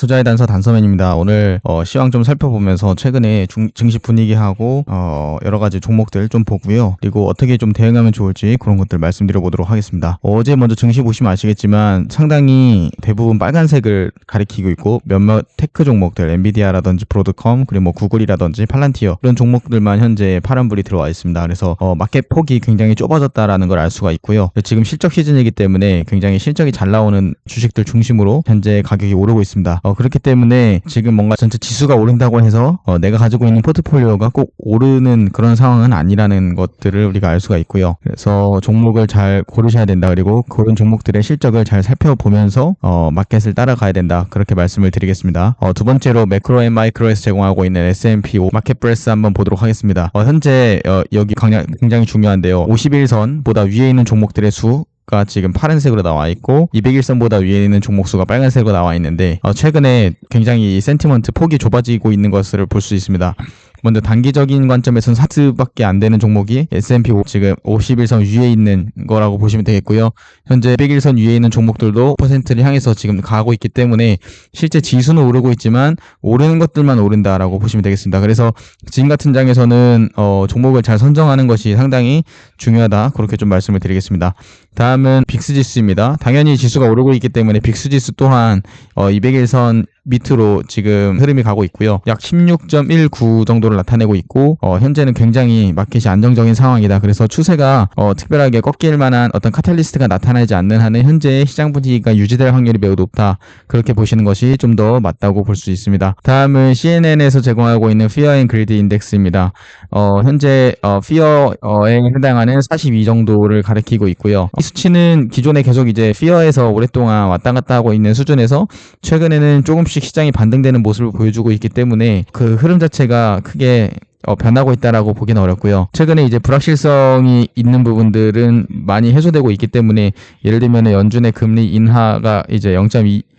투자의 단서 단서맨입니다. 오늘 어, 시황 좀 살펴보면서 최근에 중, 증시 분위기하고 어, 여러 가지 종목들 좀 보고요. 그리고 어떻게 좀 대응하면 좋을지 그런 것들 말씀드려 보도록 하겠습니다. 어제 먼저 증시 보시면 아시겠지만 상당히 대부분 빨간색을 가리키고 있고 몇몇 테크 종목들 엔비디아라든지 브로드컴 그리고 뭐 구글이라든지 팔란티어 이런 종목들만 현재 파란불이 들어와 있습니다. 그래서 어, 마켓 폭이 굉장히 좁아졌다라는 걸 알 수가 있고요. 지금 실적 시즌이기 때문에 굉장히 실적이 잘 나오는 주식들 중심으로 현재 가격이 오르고 있습니다. 어, 그렇기 때문에 지금 뭔가 전체 지수가 오른다고 해서 어, 내가 가지고 있는 포트폴리오가 꼭 오르는 그런 상황은 아니라는 것들을 우리가 알 수가 있고요. 그래서 종목을 잘 고르셔야 된다. 그리고 그런 종목들의 실적을 잘 살펴보면서 어, 마켓을 따라가야 된다. 그렇게 말씀을 드리겠습니다. 어, 두 번째로 매크로 앤 마이크로에서 제공하고 있는 S&P 마켓 브레스 한번 보도록 하겠습니다. 어, 현재 어, 여기 굉장히 중요한데요. 51선보다 위에 있는 종목들의 수 가 지금 파란색으로 나와 있고 201선보다 위에 있는 종목 수가 빨간색으로 나와 있는데 어, 최근에 굉장히 이 센티먼트 폭이 좁아지고 있는 것을 볼 수 있습니다. 먼저 단기적인 관점에서는 사트밖에 안 되는 종목이 S&P 오- 지금 51선 위에 있는 거라고 보시면 되겠고요. 현재 101선 위에 있는 종목들도 퍼센트를 향해서 지금 가고 있기 때문에 실제 지수는 오르고 있지만 오르는 것들만 오른다라고 보시면 되겠습니다. 그래서 지금 같은 장에서는 어, 종목을 잘 선정하는 것이 상당히 중요하다. 그렇게 좀 말씀을 드리겠습니다. 다음은 빅스 지수입니다. 당연히 지수가 오르고 있기 때문에 빅스 지수 또한 어, 201선 밑으로 지금 흐름이 가고 있고요. 약 16.19 정도를 나타내고 있고 어, 현재는 굉장히 마켓이 안정적인 상황이다. 그래서 추세가 어, 특별하게 꺾일 만한 어떤 카탈리스트가 나타나지 않는 한은 현재 시장 분위기가 유지될 확률이 매우 높다. 그렇게 보시는 것이 좀 더 맞다고 볼 수 있습니다. 다음은 CNN에서 제공하고 있는 Fear and Greed 인덱스입니다. 어, 현재 어, Fear에 해당하는 42 정도를 가리키고 있고요. 이 수치는 기존에 계속 이제 Fear에서 오랫동안 왔다 갔다 하고 있는 수준에서 최근에는 조금씩 시장이 반등되는 모습을 보여주고 있기 때문에 그 흐름 자체가 크게 어, 변하고 있다라고 보기는 어렵고요. 최근에 이제 불확실성이 있는 부분들은 많이 해소되고 있기 때문에 예를 들면 연준의 금리 인하가 이제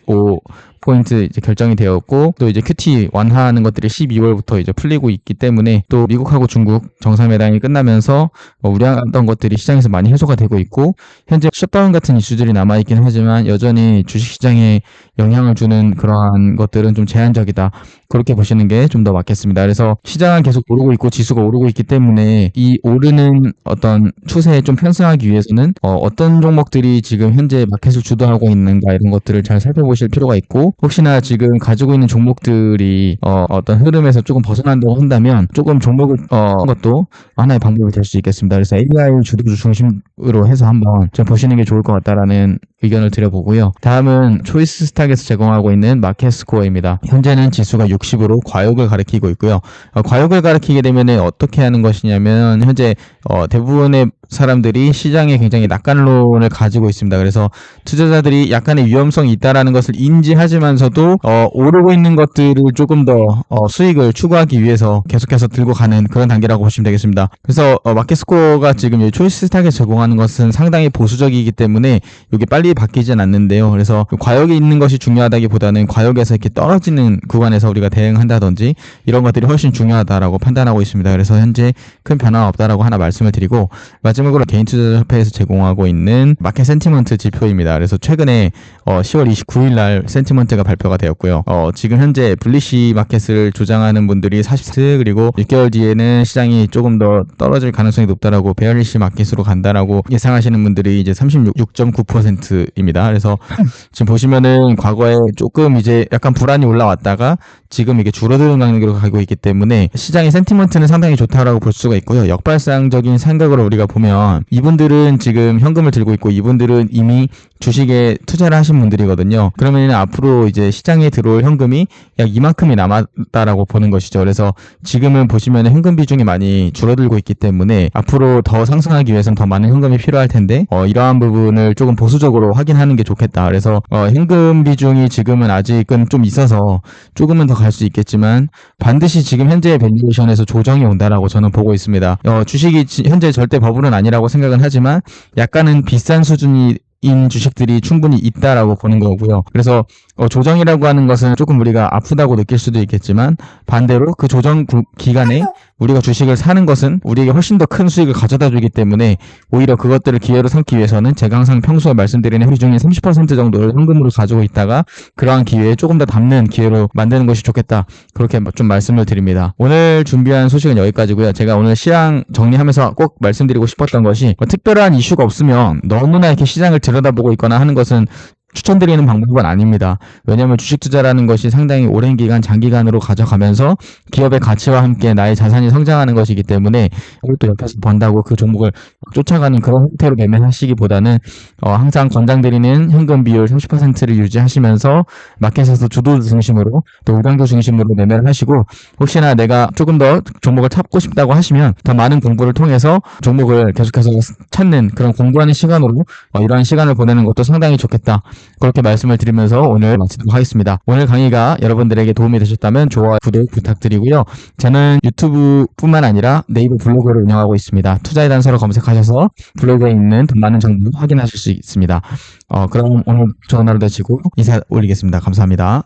0.25 포인트 이제 결정이 되었고 또 이제 QT 완화하는 것들이 12월부터 이제 풀리고 있기 때문에 또 미국하고 중국 정상회담이 끝나면서 어, 우려했던 것들이 시장에서 많이 해소가 되고 있고 현재 셧다운 같은 이슈들이 남아 있긴 하지만 여전히 주식시장에 영향을 주는 그러한 것들은 좀 제한적이다. 그렇게 보시는 게 좀 더 맞겠습니다. 그래서 시장은 계속 오르고 있고 지수가 오르고 있기 때문에 이 오르는 어떤 추세에 좀 편승하기 위해서는 어, 떤 종목들이 지금 현재 마켓을 주도하고 있는가 이런 것들을 잘 살펴보 실 필요가 있고 혹시나 지금 가지고 있는 종목들이 어, 어떤 흐름에서 조금 벗어난다고 한다면 조금 종목을 어, 것도 하나의 방법이 될 수 있겠습니다. 그래서 AI 주도주 중심으로 해서 한번 좀 보시는 게 좋을 것 같다라는 의견을 드려보고요. 다음은 초이스 스탁에서 제공하고 있는 마켓 스코어입니다. 현재는 지수가 60으로 과욕을 가리키고 있고요. 어, 과욕을 가리키게 되면 어떻게 하는 것이냐면 현재 어, 대부분의 사람들이 시장에 굉장히 낙관론을 가지고 있습니다. 그래서 투자자들이 약간의 위험성이 있다라는 것을 인지하지만서도 어, 오르고 있는 것들을 조금 더 어, 수익을 추구하기 위해서 계속해서 들고 가는 그런 단계라고 보시면 되겠습니다. 그래서 어, 마켓 스코어가 지금 이 초이스 스탁에 제공하는 것은 상당히 보수적이기 때문에 이게 빨리 바뀌진 않는데요. 그래서 그 과욕이 있는 것이 중요하다기보다는 과욕에서 이렇게 떨어지는 구간에서 우리가 대응한다든지 이런 것들이 훨씬 중요하다라고 판단하고 있습니다. 그래서 현재 큰 변화가 없다라고 하나 말씀을 드리고 마지막으로 개인 투자 협회에서 제공하고 있는 마켓 센티먼트 지표입니다. 그래서 최근에 어, 10월 29일 날 센티먼트가 발표가 되었고요. 어, 지금 현재 블리시 마켓을 주장하는 분들이 40 그리고 6개월 뒤에는 시장이 조금 더 떨어질 가능성이 높다라고 베어리시 마켓으로 간다라고 예상하시는 분들이 이제 36.9% 입니다. 그래서 지금 보시면은 과거에 조금 이제 약간 불안이 올라왔다가 지금 이게 줄어드는 강으로 가고 있기 때문에 시장의 센티먼트는 상당히 좋다라고 볼 수가 있고요. 역발상적인 생각으로 우리가 보면 이분들은 지금 현금을 들고 있고 이분들은 이미 주식에 투자를 하신 분들이거든요. 그러면 앞으로 이제 시장에 들어올 현금이 약 이만큼이 남았다라고 보는 것이죠. 그래서 지금은 보시면 현금 비중이 많이 줄어들고 있기 때문에 앞으로 더 상승하기 위해서는 더 많은 현금이 필요할 텐데 어, 이러한 부분을 조금 보수적으로 확인하는 게 좋겠다. 그래서 어, 현금 비중이 지금은 아직은 좀 있어서 조금은 더 갈 수 있겠지만 반드시 지금 현재의 밸류에이션에서 조정이 온다라고 저는 보고 있습니다. 어, 주식이 지- 현재 절대 버블은 아니라고 생각은 하지만 약간은 비싼 수준이 인 주식들이 충분히 있다라고 보는 거고요. 그래서 어, 조정이라고 하는 것은 조금 우리가 아프다고 느낄 수도 있겠지만 반대로 그 조정 구- 기간에 우리가 주식을 사는 것은 우리에게 훨씬 더 큰 수익을 가져다 주기 때문에 오히려 그것들을 기회로 삼기 위해서는 제가 항상 평소에 말씀드리는 회비 중에 30% 정도를 현금으로 가지고 있다가 그러한 기회에 조금 더 담는 기회로 만드는 것이 좋겠다. 그렇게 좀 말씀을 드립니다. 오늘 준비한 소식은 여기까지고요. 제가 오늘 시장 정리하면서 꼭 말씀드리고 싶었던 것이 뭐 특별한 이슈가 없으면 너무나 이렇게 시장을 들여다보고 있거나 하는 것은 추천드리는 방법은 아닙니다. 왜냐하면 주식 투자라는 것이 상당히 오랜 기간, 장기간으로 가져가면서 기업의 가치와 함께 나의 자산이 성장하는 것이기 때문에 이것도 옆에서 번다고 그 종목을 쫓아가는 그런 형태로 매매하시기보다는 어, 항상 권장드리는 현금 비율 30%를 유지하시면서 마켓에서 주도 중심으로 또 우량도 중심으로 매매를 하시고 혹시나 내가 조금 더 종목을 찾고 싶다고 하시면 더 많은 공부를 통해서 종목을 계속해서 찾는 그런 공부하는 시간으로 어, 이러한 시간을 보내는 것도 상당히 좋겠다. 그렇게 말씀을 드리면서 오늘 마치도록 하겠습니다. 오늘 강의가 여러분들에게 도움이 되셨다면 좋아요, 구독 부탁드리고요. 저는 유튜브뿐만 아니라 네이버 블로그를 운영하고 있습니다. 투자의 단서로 검색하셔서 블로그에 있는 돈 많은 정보 확인하실 수 있습니다. 어, 그럼 오늘 하루 되시고 인사 올리겠습니다. 감사합니다.